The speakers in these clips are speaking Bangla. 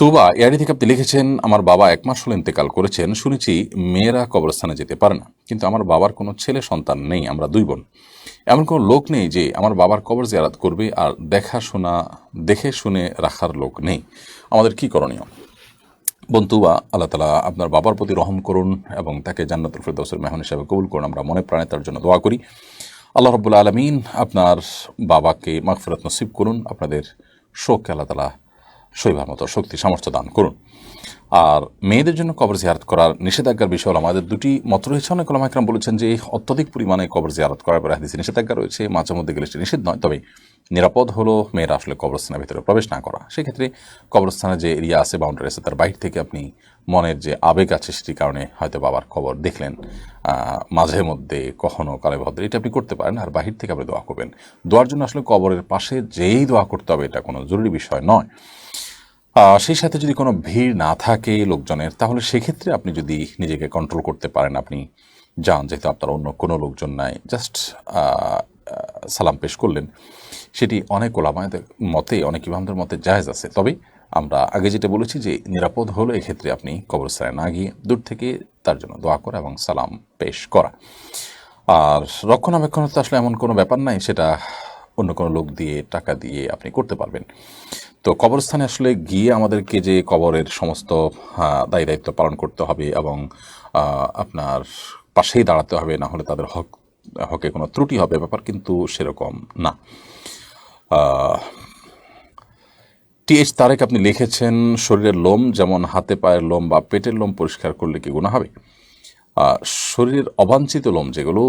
তোবা এআডি থেকে আপনি লিখেছেন, আমার বাবা এক মাস হলো ইন্তেকাল করেছেন, শুনেছি মেয়েরা কবরস্থানে যেতে পারে না। কিন্তু আমার বাবার কোনো ছেলে সন্তান নেই, আমরা দুই বোন। এমন কোনো লোক নেই যে আমার বাবার কবর জিয়ারাত করবে আর দেখাশোনা দেখে শুনে রাখার লোক নেই। আমাদের কি করণীয়? বন্তুবা আল্লাহ তালা আপনার বাবার প্রতি রহম করুন এবং তাকে জান্নাতুল ফেরদৌসের মেহন হিসাবে কবুল করুন। আমরা মনে প্রাণে তার জন্য দোয়া করি। আল্লাহ রব্বুল্লা আলমিন আপনার বাবাকে মাগফিরাত নসিব করুন। আপনাদের শোককে আল্লাহ তালা শৈবার মতো শক্তি, সামর্থ্য দান করুন। আর মেয়েদের জন্য কবর জিয়ারত করার নিষেধাজ্ঞার বিষয় হল আমাদের দুটি মত রয়েছে। অনেক ওলামা একরাম বলেছেন যে অত্যধিক পরিমাণে কবর জিয়ারত করার পরে হাদিসে নিষেধাজ্ঞা রয়েছে মাঝে মধ্যে গেলে সেটি নিষেধ নয়। তবে নিরাপদ হলো, মেয়েরা আসলে কবরস্থানের ভিতরে প্রবেশ না করা। সেক্ষেত্রে কবরস্থানে যে এরিয়া আছে বাউন্ডারি আছে, তার বাইরে থেকে আপনি মনের যে আবেগ আছে, সেটির কারণে হয়তো বাবার খবর দেখলেন। মাঝে মধ্যে কখনো কালে ভদ্রে, এটা আপনি করতে পারেন। আর বাহির থেকে আপনি দোয়া করবেন। দোয়ার জন্য আসলে কবরের পাশে যেই দোয়া করতে হবে, এটা কোনো জরুরি বিষয় নয়। সেই সাথে যদি কোনো ভিড় না থাকে লোকজনের, তাহলে সেক্ষেত্রে আপনি যদি নিজেকে কন্ট্রোল করতে পারেন, আপনি যান, যেহেতু আপনার অন্য কোনো লোকজন নাই। জাস্ট সালাম পেশ করলেন, সেটি অনেক ওলামায়দের মতে, অনেক ইমামদের মতে জায়েজ আছে। তবে আমরা আগে যেটা বলেছি যে নিরাপদ হলো এক্ষেত্রে আপনি কবরস্থানে না গিয়ে দূর থেকে তার জন্য দোয়া করা এবং সালাম পেশ করা। আর রক্ষণাবেক্ষণ তো আসলে এমন কোনো ব্যাপার নাই, সেটা অন্য কোনো লোক দিয়ে টাকা দিয়ে আপনি করতে পারবেন। তো কবরস্থানে আসলে গিয়ে আমাদেরকে যে কবরের সমস্ত দায়ী দায়িত্ব পালন করতে হবে এবং আপনার পাশেই দাঁড়াতে হবে, না হলে তাদের হক হকে কোনো ত্রুটি হবে ব্যাপার কিন্তু সেরকম না। টিএইচ তারেক আপনি লিখেছেন, শরীরের লোম যেমন হাতে পায়ের লোম বা পেটের লোম পরিষ্কার করলে কি গুণা হবে? শরীরের অবাঞ্ছিত লোম যেগুলো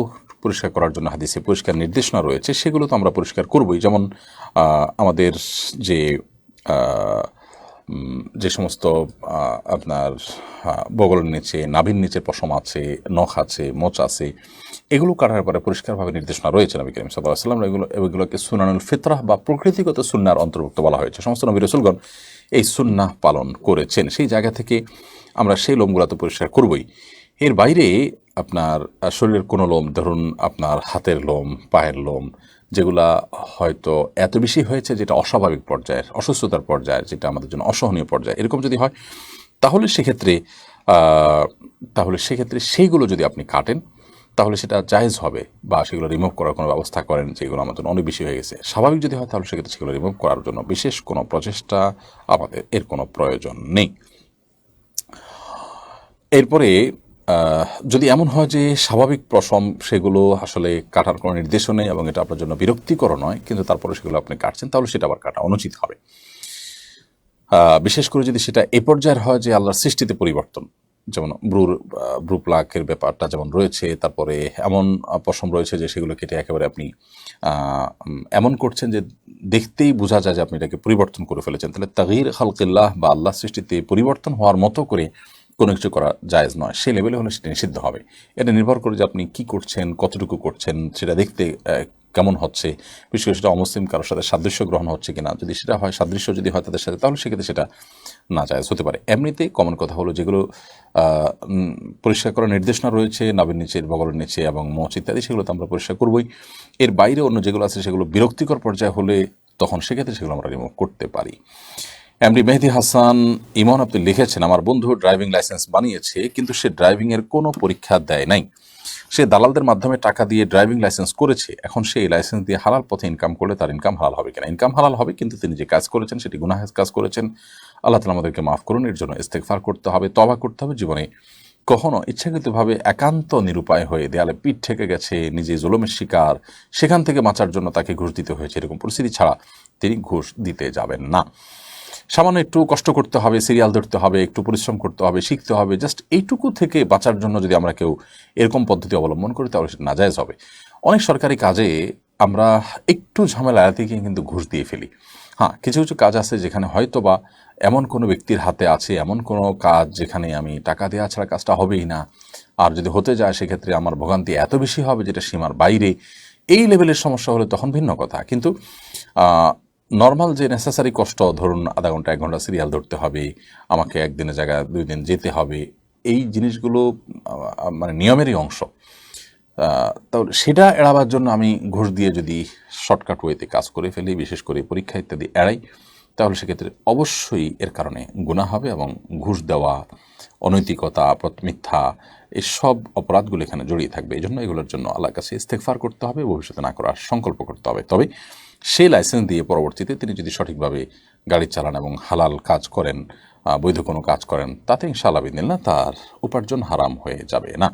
পরিষ্কার করার জন্য হাদিসে পরিষ্কার নির্দেশনা রয়েছে, সেগুলো তো আমরা পরিষ্কার করবই। যেমন আমাদের যে যে সমস্ত আপনার বগলের নিচে, নাভির নিচে পশম আছে, নখ আছে, মোচ আছে, এগুলো কাটার পরে পরিষ্কারভাবে নির্দেশনা রয়েছে নবী করিম সাল্লাহ সাল্লাম এগুলো, এগুলোকে সুনানুল ফিতরাহ বা প্রকৃতিগত সুন্নার অন্তর্ভুক্ত বলা হয়েছে। সমস্ত নবী রসুলগণ এই সুন্না পালন করেছেন। সেই জায়গা থেকে আমরা সেই লোমগুলো তো পরিষ্কার করবই। এর বাইরে আপনার শরীরের কোনো লোম, ধরুন আপনার হাতের লোম, পায়ের লোম যেগুলা হয়তো এত বেশি হয়েছে যেটা অস্বাভাবিক পর্যায়ের, অসুস্থতার পর্যায়ের, যেটা আমাদের জন্য অসহনীয় পর্যায়ে, এরকম যদি হয়, তাহলে সেক্ষেত্রে তাহলে সেক্ষেত্রে সেইগুলো যদি আপনি কাটেন, তাহলে সেটা জায়েজ হবে বা সেগুলো রিমুভ করার কোনো ব্যবস্থা করেন যেগুলো আমাদের অনেক বেশি হয়ে গেছে। স্বাভাবিক যদি হয়, তাহলে সেক্ষেত্রে সেগুলো রিমুভ করার জন্য বিশেষ কোনো প্রচেষ্টা আমাদের এর কোনো প্রয়োজন নেই। এরপরে যদি এমন হয় যে স্বাভাবিক প্রসম সেগুলো আসলে কাটার কোনো নির্দেশও নেই এবং এটা আপনার জন্য বিরক্তিকর নয়, কিন্তু তারপরে সেগুলো আপনি কাটছেন, তাহলে সেটা আবার কাটা অনুচিত হবে। বিশেষ করে যদি সেটা এ পর্যায়ের হয় যে আল্লাহর সৃষ্টিতে পরিবর্তন, যেমন ব্রুর ব্রু প্লাকের ব্যাপারটা যেমন রয়েছে, তারপরে এমন পশম রয়েছে যে সেগুলো কেটে একেবারে আপনি এমন করছেন যে দেখতেই বোঝা যায় যে আপনি এটাকে পরিবর্তন করে ফেলেছেন। তাহলে তাগির খালকিল্লাহ বা আল্লাহ সৃষ্টিতে পরিবর্তন হওয়ার মতো করে কোনো কিছু করা জায়জ নয়। সেই লেভেলে হলে সেটা নিষিদ্ধ হবে। এটা নির্ভর করে যে আপনি কি করছেন, কতটুকু করছেন, সেটা দেখতে কেমন হচ্ছে। বিশেষ করে সেটা অমুসলিম কারোর সাথে সাদৃশ্য গ্রহণ হচ্ছে কিনা। যদি সেটা হয়, সাদৃশ্য যদি হয় তাদের সাথে, তাহলে সেক্ষেত্রে সেটা না জায়েজ হতে পারে। এমনিতে কমন কথা হলো যেগুলো পরিষ্কার করার নির্দেশনা রয়েছে নাবের নিচে, বগলের নিচে এবং মোচ ইত্যাদি, সেগুলো তো আমরা পরিষ্কার করবই। এর বাইরে অন্য যেগুলো আছে সেগুলো বিরক্তিকর পর্যায়ে হলে তখন সেক্ষেত্রে সেগুলো আমরা রিমুভ করতে পারি। এমডি মেহেদি হাসান ইমন আপনি লিখেছেন, আমার বন্ধু ড্রাইভিং লাইসেন্স বানিয়েছে, কিন্তু সে ড্রাইভিং এর কোনো পরীক্ষা দেয় নাই। সে দালালদের মাধ্যমে টাকা দিয়ে ড্রাইভিং লাইসেন্স করেছে। এখন সে এই লাইসেন্স দিয়ে হালাল পথে ইনকাম করলে তার ইনকাম হালাল হবে কিনা? ইনকাম হালাল হবে, কিন্তু তিনি যে কাজ করেছেন, সেটি গুনাহেজ কাজ করেছেন। আল্লাহ তালা আমাদেরকে মাফ করুন, এর জন্য ইস্তেকফার করতে হবে তবা করতে হবে। জীবনে কখনো ইচ্ছাকৃতভাবে একান্ত নিরুপায় হয়ে দেয়ালে পিঠ ঠেকে গেছে, নিজে জুলমের শিকার, সেখান থেকে বাঁচার জন্য তাকে ঘুষ দিতে হয়েছে। এরকম পরিস্থিতি ছাড়া তিনি ঘুষ দিতে যাবেন না। সামান্য একটু কষ্ট করতে হবে, সিরিয়াল ধরতে হবে, একটু পরিশ্রম করতে হবে, শিখতে হবে জাস্ট এইটুকু থেকে বাঁচার জন্য যদি আমরা কেউ এরকম পদ্ধতি অবলম্বন করি, তাহলে সেটা নাজায়জ হবে। অনেক সরকারি কাজে আমরা একটু ঝামেলা এড়াতে গিয়ে কিন্তু ঘুষ দিয়ে ফেলি। হ্যাঁ কিছু কিছু কাজ আছে যেখানে হয়তো বা এমন কোনো ব্যক্তির হাতে আছে, এমন কোনো কাজ যেখানে আমি টাকা দেওয়া ছাড়া কাজটা হবেই না। আর যদি হতে যায়, সেক্ষেত্রে আমার ভোগান্তি এত বেশি হবে যেটা সীমার বাইরে। এই লেভেলের সমস্যা হলে তখন ভিন্ন কথা। কিন্তু নর্মাল যে নেসেসারি কষ্ট, ধরুন আধা ঘণ্টা, এক ঘণ্টা সিরিয়াল ধরতে হবে, আমাকে একদিনের জায়গায় দুই দিন যেতে হবে, এই জিনিসগুলো মানে নিয়মেরই অংশ। তাহলে সেটা এড়াবার জন্য আমি ঘুষ দিয়ে যদি শর্টকাট ওয়েতে কাজ করে ফেলি, বিশেষ করে পরীক্ষা ইত্যাদি এড়াই তাহলে সেক্ষেত্রে অবশ্যই এর কারণে গুণা হবে এবং ঘুষ দেওয়া, অনৈতিকতা মিথ্যা, এসব অপরাধগুলো এখানে জড়িয়ে থাকবে। এই জন্য এগুলোর জন্য আল্লাহর কাছে ইস্তেকফার করতে হবে, ভবিষ্যতে না করার সংকল্প করতে হবে। তবে সেই লাইসেন্স দিয়ে পরবর্তীতে তিনি যদি সঠিকভাবে গাড়ি চালান এবং হালাল কাজ করেন বৈধ কোনো কাজ করেন, তাতে ইনশাআল্লাহ বিদিল্লা তার উপার্জন হারাম হয়ে যাবে না।